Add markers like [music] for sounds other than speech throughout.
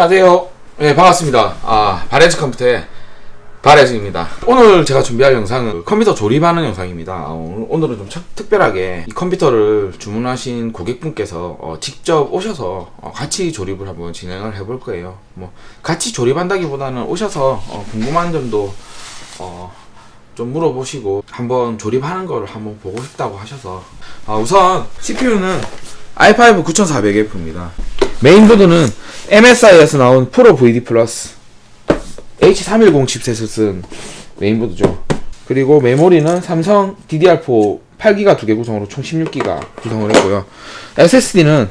안녕하세요. 네, 반갑습니다. 아, 바레즈 컴퓨터의 바레즈입니다. 오늘 제가 준비할 영상은 컴퓨터 조립하는 영상입니다. 아, 오늘- 오늘은 좀 척- 특별하게 이 컴퓨터를 주문하신 고객분께서 어, 직접 오셔서 어, 같이 조립을 한번 진행을 해볼 거예요. 뭐, 같이 조립한다기보다는 오셔서 어, 궁금한 점도 어, 좀 물어보시고 한번 조립하는 거를 한번 보고 싶다고 하셔서 아, 우선 CPU는 i5 9400F입니다. 메인보드는 MSI에서 나온 프로 VD 플러스 H310 칩셋을 쓴 메인보드죠. 그리고 메모리는 삼성 DDR4 8기가 두 개 구성으로 총 16기가 구성을 했고요. SSD는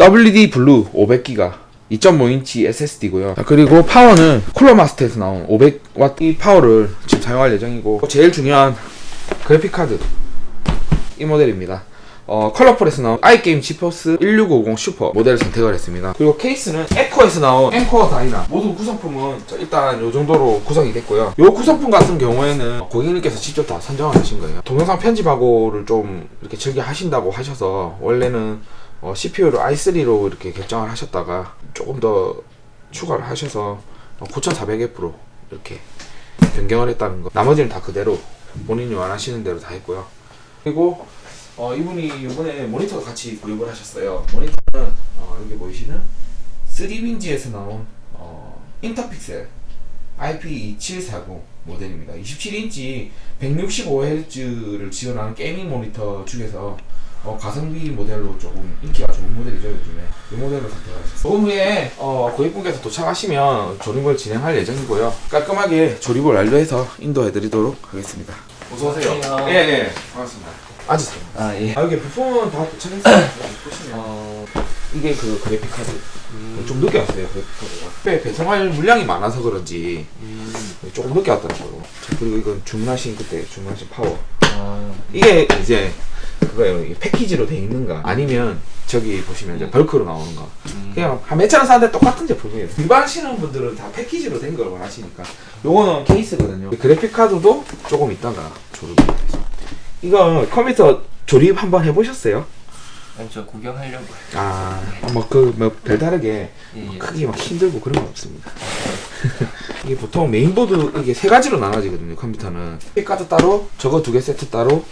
WD 블루 500기가 2.5인치 SSD고요. 그리고 파워는 쿨러마스터에서 나온 500W 이 파워를 지금 사용할 예정이고 제일 중요한 그래픽 카드 이 모델입니다. 어, 컬러풀에서 나온 아이게임 지포스 1650 슈퍼 모델을 선택을 했습니다. 그리고 케이스는 에코에서 나온 앵커 다이나 모든 구성품은 자, 일단 이 정도로 구성이 됐고요. 이 구성품 같은 경우에는 고객님께서 직접 다 선정을 하신 거예요. 동영상 편집하고를 좀 이렇게 즐겨 하신다고 하셔서 원래는 어, CPU를 i3로 이렇게 결정을 하셨다가 조금 더 추가를 하셔서 9400F로 이렇게 변경을 했다는 거. 나머지는 다 그대로 본인이 원하시는 대로 다 했고요. 그리고 어, 이분이 이번에 모니터 같이 구입을 하셨어요. 모니터는 어, 여기 보이시는 3윈지에서 나온 어, 인터픽셀 IP2740 모델입니다. 27인치 165Hz를 지원하는 게이밍 모니터 중에서 어, 가성비 모델로 조금 인기가 좋은 모델이죠 요즘에 이 모델을 선택하셨어요. 조금 후에 어, 고객분께서 도착하시면 조립을 진행할 예정이고요. 깔끔하게 조립을 완료해서 인도해드리도록 하겠습니다. 어서 오세요. 안녕하세요. 예, 예. 반갑습니다. 앉으세요. 아 예. 아, 여기 부품은 다 도착했어요. 보시면 어, 이게 그 그래픽 카드. 좀 늦게 왔어요. 그래픽 카드가. 배 배송할 물량이 많아서 그런지 음, 조금 늦게 왔더라고요. 자, 그리고 이건 주문하신 그때 주문하신 파워. 아, 이게 이제 그거예요. 이게 패키지로 돼 있는가 아니면 저기 보시면 이제 벌크로 나오는 거. 음, 그냥 한 몇천 원 사는데 똑같은 제품이에요. 일반하시는 분들은 다 패키지로 된 걸 원하시니까. 요거는 케이스거든요. 그래픽 카드도 조금 있다가 조립이 돼서. 이거 컴퓨터 조립 한번 해보셨어요? 아니 저 구경하려고. 아, 뭐그뭐 별다르게 예, 예. 크게 막 힘들고 그런 건 없습니다. [laughs] 이게 보통 메인보드 이게 세 가지로 나눠지거든요. 컴퓨터는 이 카드 따로, 저거 두 개 세트 따로,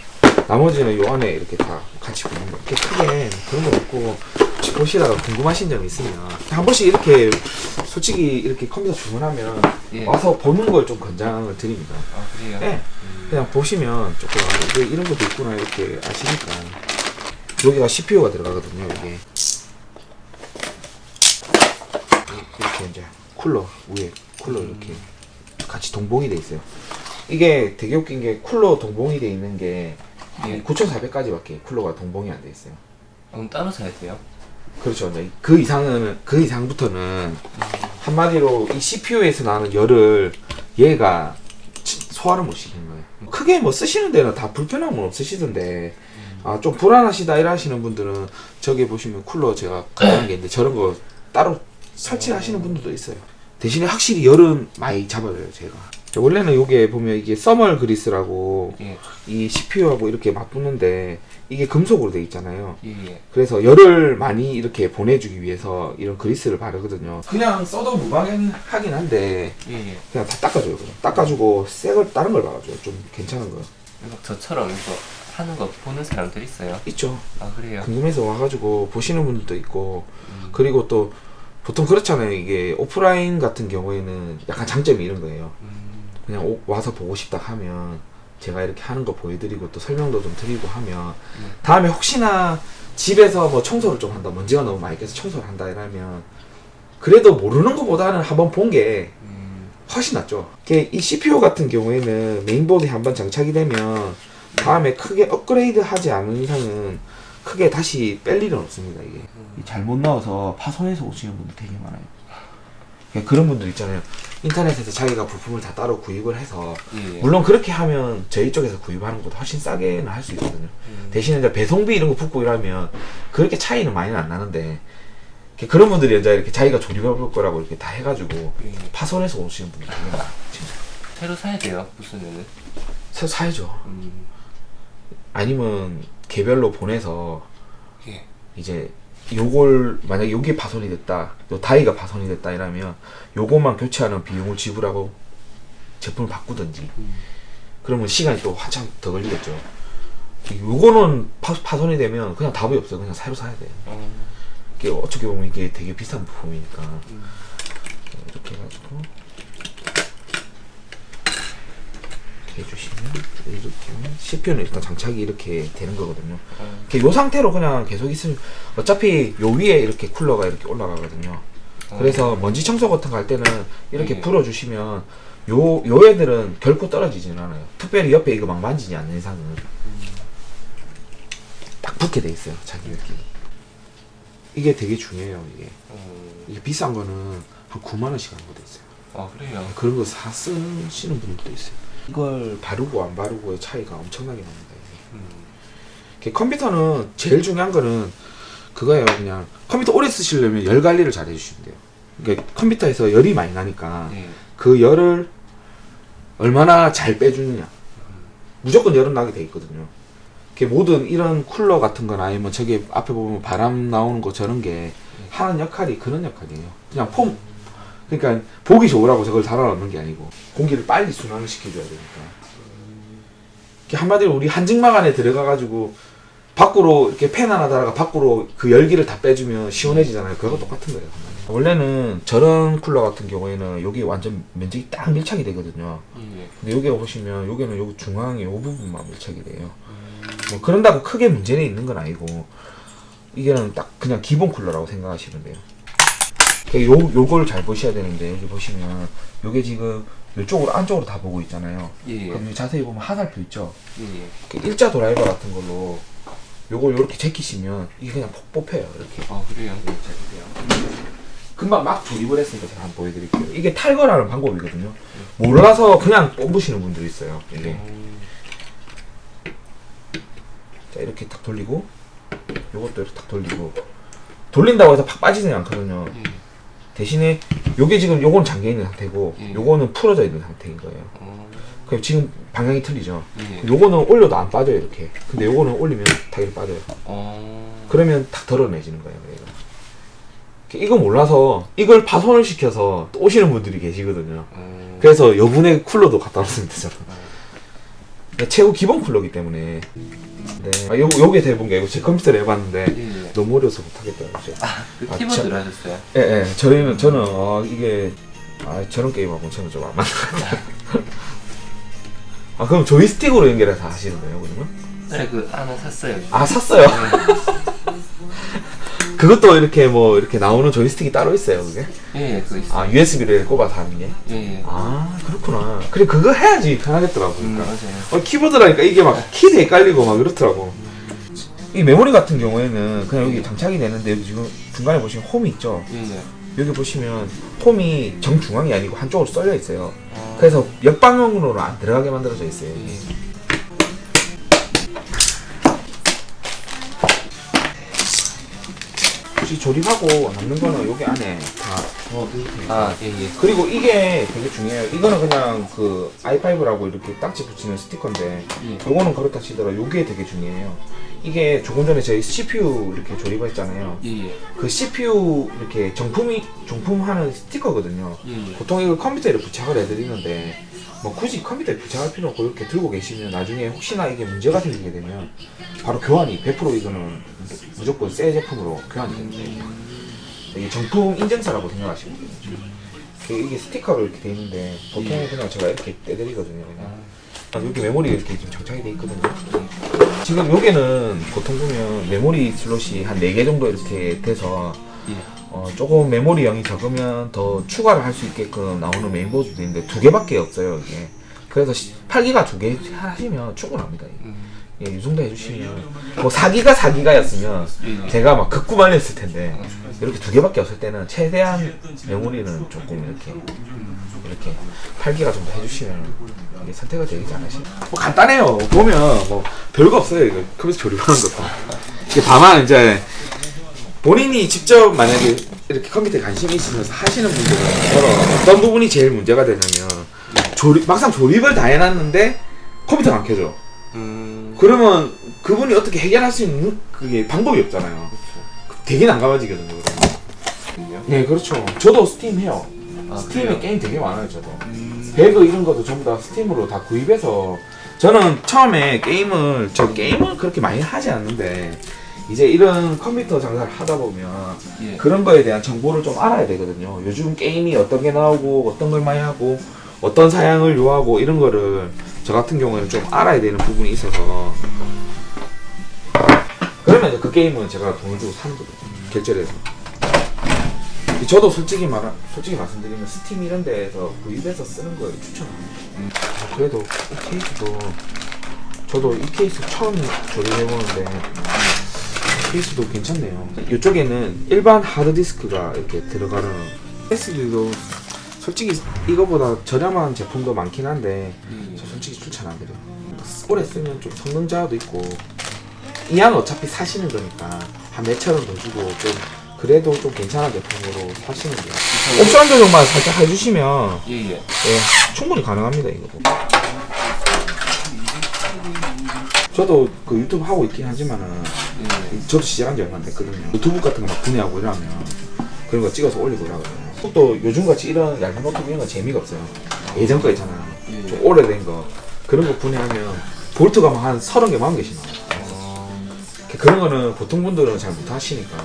나머지는 요 안에 이렇게 다 같이 보는 거. 이렇게 크게 그런 건 없고 혹시 보시다가 궁금하신 점 있으면 한 번씩 이렇게 솔직히 이렇게 컴퓨터 주문하면 예. 와서 보는 걸 좀 권장을 드립니다. 아 그래요. 네. 음, 그냥 보시면 조금 아, 이게 이런 것도 있구나 이렇게 아시니까 여기가 CPU가 들어가거든요 이게 이렇게 이제 쿨러 위에 쿨러 이렇게 같이 동봉이 돼 있어요 이게 되게 웃긴 게 쿨러 동봉이 돼 있는 게 예. 9400까지밖에 쿨러가 동봉이 안 돼 있어요 그럼 따로 사야 돼요? 그렇죠 네. 그 이상은 그 이상부터는 한마디로 이 CPU에서 나는 열을 얘가 치- 소화를 못 시키는 거예요. 크게 뭐 쓰시는 데는 다 불편함은 없으시던데 아 좀 불안하시다 이러시는 분들은 저기 보시면 쿨러 제가 가져간 게 있는데 저런 거 따로 설치하시는 분들도 있어요. 대신에 확실히 열은 많이 잡아줘요 제가. 원래는 요게 보면 이게 서멀 그리스라고 예, 이 CPU하고 이렇게 맞붙는데 이게 금속으로 돼 있잖아요. 예, 예. 그래서 열을 많이 이렇게 보내주기 위해서 이런 그리스를 바르거든요. 그냥 써도 무방하긴 한데 예, 예. 그냥 다 닦아줘요. 그냥 닦아주고 새걸 다른 걸 박아줘요. 좀 괜찮은 거막 저처럼 이거 하는 거 보는 사람들 있어요? 있죠. 아 그래요. 궁금해서 와가지고 보시는 분들도 있고 음, 그리고 또 보통 그렇잖아요. 이게 오프라인 같은 경우에는 약간 장점이 이런 거예요. 음, 그냥 오- 와서 보고 싶다 하면 제가 이렇게 하는 거 보여드리고 또 설명도 좀 드리고 하면 음. 다음에 혹시나 집에서 뭐 청소를 좀 한다 먼지가 너무 많이 껴서 청소를 한다 이러면 그래도 모르는 것보다는 한번 본게 음, 훨씬 낫죠. 이 CPU 같은 경우에는 메인보드에 한번 장착이 되면 다음에 크게 업그레이드 하지 않은 이상은 크게 다시 뺄 일은 없습니다. 이게 잘못 넣어서 파손해서 오시는 분들 되게 많아요. 그러니까 그런 분들 있잖아요. 인터넷에서 자기가 부품을 다 따로 구입을 해서 예, 예. 물론 그렇게 하면 저희 쪽에서 구입하는 것보다 훨씬 싸게는 할 수 있거든요. 음, 대신에 이제 배송비 이런 거 붙고 이러면 그렇게 차이는 많이는 안 나는데 그런 분들이 이제 이렇게 자기가 조립해 볼 거라고 이렇게 다 해가지고 예, 예. 파손해서 오시는 분들 되게 많아요. 진짜. 새로 사야 돼요. 무슨에는. 새로 사야죠. 음, 아니면 개별로 보내서 예. 이제 요걸 만약에 요게 파손이 됐다, 요 다이가 파손이 됐다 이러면 요것만 교체하는 비용을 지불하고 제품을 바꾸든지 그러면 시간이 또 한참 더 걸리겠죠. 요거는 파, 파손이 되면 그냥 답이 없어요. 그냥 새로 사야 돼요. 어, 이게 어떻게 보면 이게 되게 비싼 부품이니까 음. 이렇게 해가지고 이렇게 해주시면 이렇게 하면 CPU는 일단 장착이 이렇게 되는 거거든요. 어, 이렇게 요 상태로 그냥 계속 있으면 어차피 요 위에 이렇게 쿨러가 이렇게 올라가거든요. 어. 그래서 먼지 청소 같은 거 할 때는 이렇게 네. 불어주시면 요, 요 애들은 결코 떨어지지는 않아요. 특별히 옆에 이거 막 만지지 않는 이상은 딱 붙게 돼 있어요. 자기 느낌이. 이게 되게 중요해요. 이게 어, 이게 비싼 거는 한 9만 원씩 하는 것도 있어요. 아 그래요. 그런 거 사 쓰시는 분들도 있어요. 이걸 바르고 안 바르고의 차이가 엄청나게 납니다. 이게. 음. 이게 컴퓨터는 제일 중요한 거는 그거예요. 그냥 컴퓨터 오래 쓰시려면 열 관리를 잘 해주시면 돼요. 그러니까 컴퓨터에서 열이 많이 나니까 예. 그 열을 얼마나 잘 빼주느냐. 무조건 열은 나게 돼 있거든요. 이게 모든 이런 쿨러 같은 거나 아니면 저기 앞에 보면 바람 나오는 거 저런 게 하는 역할이 그런 역할이에요. 그냥 폼. 그러니까 보기 좋으라고 저걸 달아놓는 게 아니고 공기를 빨리 순환을 시켜줘야 되니까. 이렇게 한마디로 우리 한증막 안에 들어가가지고 밖으로 이렇게 팬 하나 달아가 밖으로 그 열기를 다 빼주면 시원해지잖아요. 그거 똑같은 거예요. 원래는 저런 쿨러 같은 경우에는 여기 완전 면적이 딱 밀착이 되거든요. 예. 근데 여기 보시면 여기는 여기 중앙에 요 부분만 밀착이 돼요. 뭐 그런다고 크게 문제는 있는 건 아니고 이게는 딱 그냥 기본 쿨러라고 생각하시면 돼요. 그요 요걸 잘 보셔야 되는데 여기 보시면 요게 지금 이쪽으로 안쪽으로 다 보고 있잖아요. 예. 그럼 여기 자세히 보면 하살표 있죠. 예. 예. 그 일자 드라이버 같은 걸로 요걸 요렇게 제끼시면 이게 그냥 폭 뽑혀요. 이렇게. 아 그래요. 금방 막 조립을 했으니까 제가 한번 보여드릴게요. 이게 탈거라는 방법이거든요. 몰라서 그냥 뽑으시는 분들이 있어요. 이게. 음. 자 이렇게 탁 돌리고 요것도 이렇게 탁 돌리고 돌린다고 해서 팍 빠지진 않거든요 예. 대신에 요게 지금 요거는 잠겨 있는 상태고 예. 요거는 풀어져 있는 상태인 거예요 어. 그럼 지금 방향이 틀리죠 예. 요거는 올려도 안 빠져요 이렇게 근데 요거는 올리면 다 이렇게 빠져요 어. 그러면 탁 덜어내지는 거예요 얘가 이거 몰라서 이걸 파손을 시켜서 또 오시는 분들이 계시거든요 어. 그래서 여분의 쿨러도 갖다 놓으면 되잖아 근데 최고 기본 쿨러기 때문에 네. 아, 요, 요게 대본 게 이거 제 컴퓨터로 해봤는데 예. 예. 너무 어려서 못하겠다 이제. 그 아, 키보드를 하셨어요? 예, 예. 저희는 저는 어, 이게 아 저런 게임하고 저는 좀 안 맞는 것 같아요. 아 그럼 조이스틱으로 연결해서 하시는 거예요, 그러면? 네, 그 하나 샀어요. 아 샀어요. [laughs] 그것도 이렇게 뭐 이렇게 나오는 조이스틱이 따로 있어요, 그게? 예, 예, 그거 있어요. 아 USB를 꼽아서 하는 게? 예, 예. 아 그렇구나. 그래 그거 해야지 편하겠더라고. 음, 그러니까. 맞아요. 어, 키보드라니까 이게 막 키도 헷갈리고 막 그렇더라고. 이 메모리 같은 경우에는 그냥 여기 장착이 되는데 여기 지금 중간에 보시면 홈이 있죠. 예, 예. 여기 보시면 홈이 정중앙이 아니고 한쪽으로 썰려 있어요. 어. 그래서 역방향으로는 안 들어가게 만들어져 있어요. 예, 예. 혹시 조립하고 남는 거는 여기 안에 다. 아, 예, 예. 그리고 이게 되게 중요해요. 이거는 그냥 그 i5라고 이렇게 딱지 붙이는 스티커인데 예. 요거는 그렇다 치더라도 요게 되게 중요해요. 이게 조금 전에 저희 CPU 이렇게 조립했잖아요. 예, 예. 그 CPU 이렇게 정품이 정품하는 스티커거든요. 예, 예. 보통 이걸 컴퓨터에 부착을 해드리는데 뭐 굳이 컴퓨터에 부착할 필요 없고 이렇게 들고 계시면 나중에 혹시나 이게 문제가 생기게 되면 바로 교환이 100% 이거는 무조건 새 제품으로 교환이 됩니다. 이게 정품 인증서라고 생각하시면 돼요. 이게- 이게 스티커로 이렇게 돼 있는데 보통 그냥 제가 이렇게 떼드리거든요. 그냥 아, 여기 메모리 이렇게 지금 장착이 돼 있거든요. 지금 여기는 보통 보면 메모리 슬롯이 한 4개 정도 이렇게 돼서 예. 어, 조금 메모리 양이 적으면 더 추가를 할 수 있게끔 나오는 메인보드도 있는데 두 개밖에 없어요 이게 그래서 8기가 두 개 하시면 충분합니다 이게. 음. 예, 이 정도 해주시면 뭐 4기가 4기가였으면 예, 예. 제가 막 극구 말렸을 텐데 이렇게 두 개밖에 없을 때는 최대한 메모리는 조금 이렇게 이렇게 8기가 정도 해주시면 이게 선택이 되지 않으시 뭐 간단해요 보면 뭐 별거 없어요 이거 컴퓨터 조립하는 것도 이게 다만 이제 본인이 직접 만약에 이렇게 컴퓨터에 관심이 있으면서 하시는 분들은 어떤 부분이 제일 문제가 되냐면 조립 막상 조립을 다 해놨는데 컴퓨터가 안 켜져 음. 그러면 그분이 어떻게 해결할 수 있는 그게 방법이 없잖아요 그렇죠. 되게 난감해지거든요. 그러면. 네, 그렇죠. 저도 스팀 해요. 아, 스팀에 그래요? 게임 되게 많아요, 저도. 음, 배그 이런 것도 전부 다 스팀으로 다 구입해서 저는 처음에 게임을 저 게임을 그렇게 많이 하지 않는데 이제 이런 컴퓨터 장사를 하다 보면 예. 그런 거에 대한 정보를 좀 알아야 되거든요. 요즘 게임이 어떤 게 나오고 어떤 걸 많이 하고 어떤 사양을 요하고 이런 거를 저 같은 경우에는 좀 알아야 되는 부분이 있어서 그러면 이제 그 게임은 제가 돈을 주고 사는 거죠. 결제를 해서. 저도 솔직히 말 솔직히 말씀드리면 스팀 이런 데에서 구입해서 쓰는 걸 추천합니다. 음. 아, 그래도 이 케이스도 저도 이 케이스 처음 조립해보는데 케이스도 괜찮네요. 이쪽에는 일반 하드디스크가 이렇게 들어가는 SSD도 솔직히 이거보다 저렴한 제품도 많긴 한데 예. 저 솔직히 추천 안 드려요. 오래 쓰면 좀 성능 저하도 있고 이양 어차피 사시는 거니까 한 몇천 원 더 주고 좀 그래도 좀 괜찮은 제품으로 사시는 게 옵션 조정만 살짝 해주시면 예, 예. 예, 충분히 가능합니다 이거. 저도 그 유튜브 하고 있긴 하지만은 예. 저도 시작한 지 얼마 안 됐거든요. 유튜브 같은 거막 분해하고 이러면 그런 거 찍어서 올리고 이러거든요. 또 요즘 같이 이런 얇은 노트북 이런 거 재미가 없어요. 예전 거 있잖아요. 예. 좀 오래된 거 그런 거 분해하면 볼트가 막 한 서른 개, 마흔 개씩 나와요. 어, 그런 거는 보통 분들은 잘 못 하시니까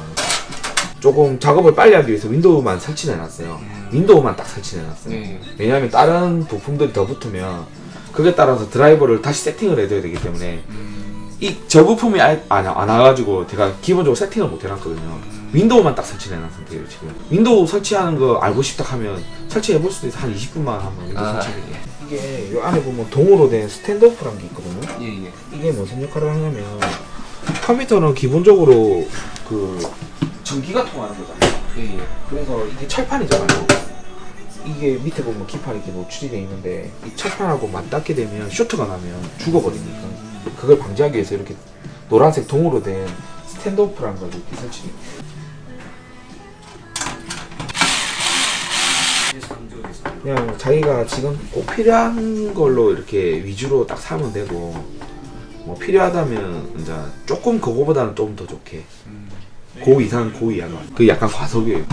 조금 작업을 빨리 하기 위해서 윈도우만 설치해 놨어요. 윈도우만 딱 설치해 놨어요. 예. 왜냐하면 다른 부품들이 더 붙으면 그게 따라서 드라이버를 다시 세팅을 해줘야 되기 때문에 음, 이저 부품이 안, 안, 안 와가지고 제가 기본적으로 세팅을 못 해놨거든요. 윈도우만 딱 설치해 놓은 상태예요 지금. 윈도우 설치하는 거 알고 싶다 하면 설치해 볼 수도 있어 한 20분만 하면 윈도우 아. 설치해. 이게 이 안에 보면 동으로 된 스탠드오프라는 게 있거든요. 예, 예. 이게 무슨 역할을 하냐면 컴퓨터는 기본적으로 그 전기가 통하는 거잖아요. 예, 예. 그래서 이게 철판이잖아요. 이게 밑에 보면 기판이 이렇게 노출이 돼 있는데 이 철판하고 맞닿게 되면 쇼트가 나면 죽어버리니까 그걸 방지하기 위해서 이렇게 노란색 동으로 된 스탠드오프라는 걸 이렇게 설치. 그냥 자기가 지금 꼭 필요한 걸로 이렇게 위주로 딱 사면 되고 뭐 필요하다면 이제 조금 그거보다는 좀 더 좋게 음, 고 이상 고 이하가 그 약간 과속이에요.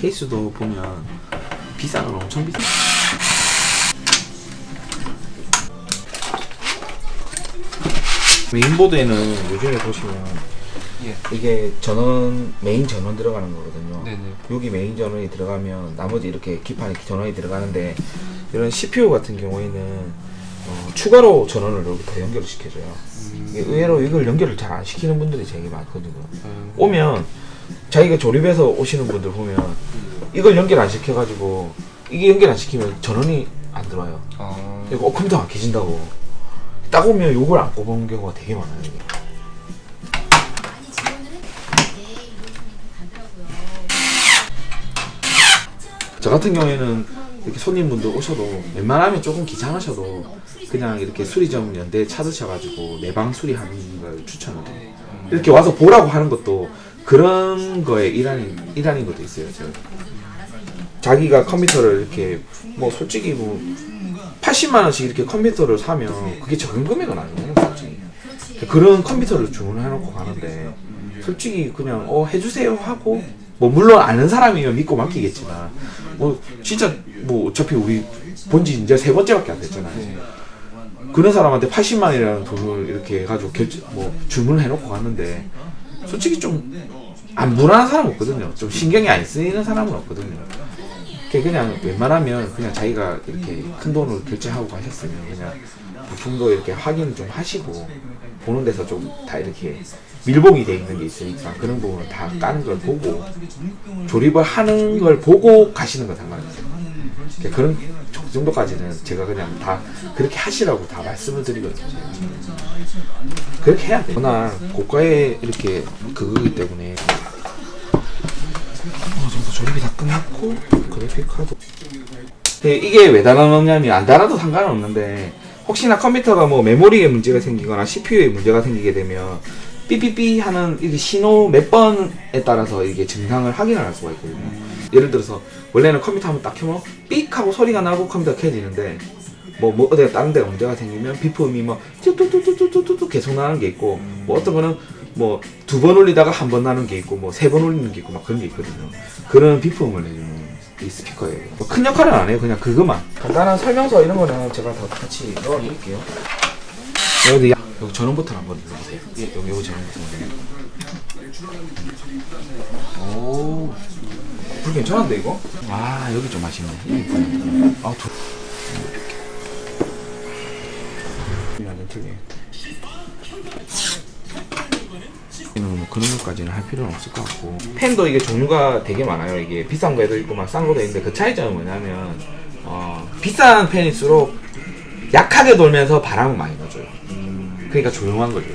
케이스도 보면 비싼 건 엄청 비싸. 메인보드에는 요즘에 보시면 예. 이게 전원 메인 전원 들어가는 거거든요. 네네. 여기 메인 전원이 들어가면 나머지 이렇게 기판에 전원이 들어가는데 이런 CPU 같은 경우에는 어, 추가로 전원을 여기 더 연결을 시켜줘요. 이게 의외로 이걸 연결을 잘 안 시키는 분들이 되게 많거든요. 음, 오면 자기가 조립해서 오시는 분들 보면 이걸 연결 안 시켜가지고 이게 연결 안 시키면 전원이 안 들어와요. 어, 이거 어, 컴퓨터 안 켜진다고. 딱 오면 요걸 안 꼽은 경우가 되게 많아요. 저 같은 경우에는 이렇게 손님분들 오셔도 웬만하면 조금 귀찮으셔도 그냥 이렇게 수리점 연대에 찾으셔가지고 내방 수리하는 걸 추천을 해요. 이렇게 와서 보라고 하는 것도 그런 거에 일환인, 일환인 것도 있어요. 제가. 자기가 컴퓨터를 이렇게 뭐 솔직히 뭐 80만 원씩 이렇게 컴퓨터를 사면 그게 적은 금액은 아니에요. 솔직히. 그런 컴퓨터를 주문해놓고 가는데 솔직히 그냥 어 해주세요 하고 뭐 물론 아는 사람이면 믿고 맡기겠지만 뭐 진짜 뭐 어차피 우리 본지 이제 세 번째밖에 안 됐잖아요. 네. 그런 사람한테 80만 원이라는 돈을 이렇게 해가지고 결제 뭐 주문을 해놓고 갔는데 솔직히 좀 안 불안한 사람 없거든요. 좀 신경이 안 쓰이는 사람은 없거든요. 그냥 웬만하면 그냥 자기가 이렇게 큰 돈을 결제하고 가셨으면 그냥 부품도 이렇게 확인 좀 하시고 보는 데서 좀 다 이렇게 밀봉이 돼 있는 게 있으니까 그런 부분을 다 까는 걸 보고 조립을 하는 걸 보고 가시는 건 상관없어요. 그러니까 그런 그 정도까지는 제가 그냥 다 그렇게 하시라고 다 말씀을 드리거든요. 그렇게 해야 돼. 워낙 고가의 이렇게 그거기 때문에 어느 정도 조립이 다 끝났고 그래픽 카드. 이게 왜 달아놓냐면 안 달아도 상관은 없는데 혹시나 컴퓨터가 뭐 메모리에 문제가 생기거나 CPU에 문제가 생기게 되면 삐삐삐 하는 이게 신호 몇 번에 따라서 이게 증상을 확인을 할 수가 있거든요. 예를 들어서 원래는 컴퓨터 한번 딱 켜면 삑 하고 소리가 나고 컴퓨터가 켜지는데 뭐, 뭐 어디가 다른 데가 문제가 생기면 비품이 뭐 뚜뚜뚜뚜뚜뚜뚜 계속 나는 게 있고 뭐 어떤 거는 뭐 두 번 올리다가 한 번 나는 게 있고 뭐 세 번 올리는 게 있고 막 그런 게 있거든요. 그런 비품을 내주는 이 스피커예요. 뭐큰 역할은 안 해요. 그냥 그것만. 간단한 설명서 이런 거는 제가 다 같이 넣어드릴게요. 여기 야- 여기 전원 버튼 한번 눌러보세요. 예, 여기 여기 전원 버튼. 오, 불 괜찮은데 이거? 아 여기 좀 아쉽네. 아 두. 완전 틀리네. 이는 뭐 그런 것까지는 할 필요는 없을 것 같고. 팬도 이게 종류가 되게 많아요. 이게 비싼 거에도 있고 막 싼 거도 있는데 그 차이점은 뭐냐면 어, 비싼 팬일수록 약하게 돌면서 바람을 많이 넣어줘요. 그러니까 조용한 거죠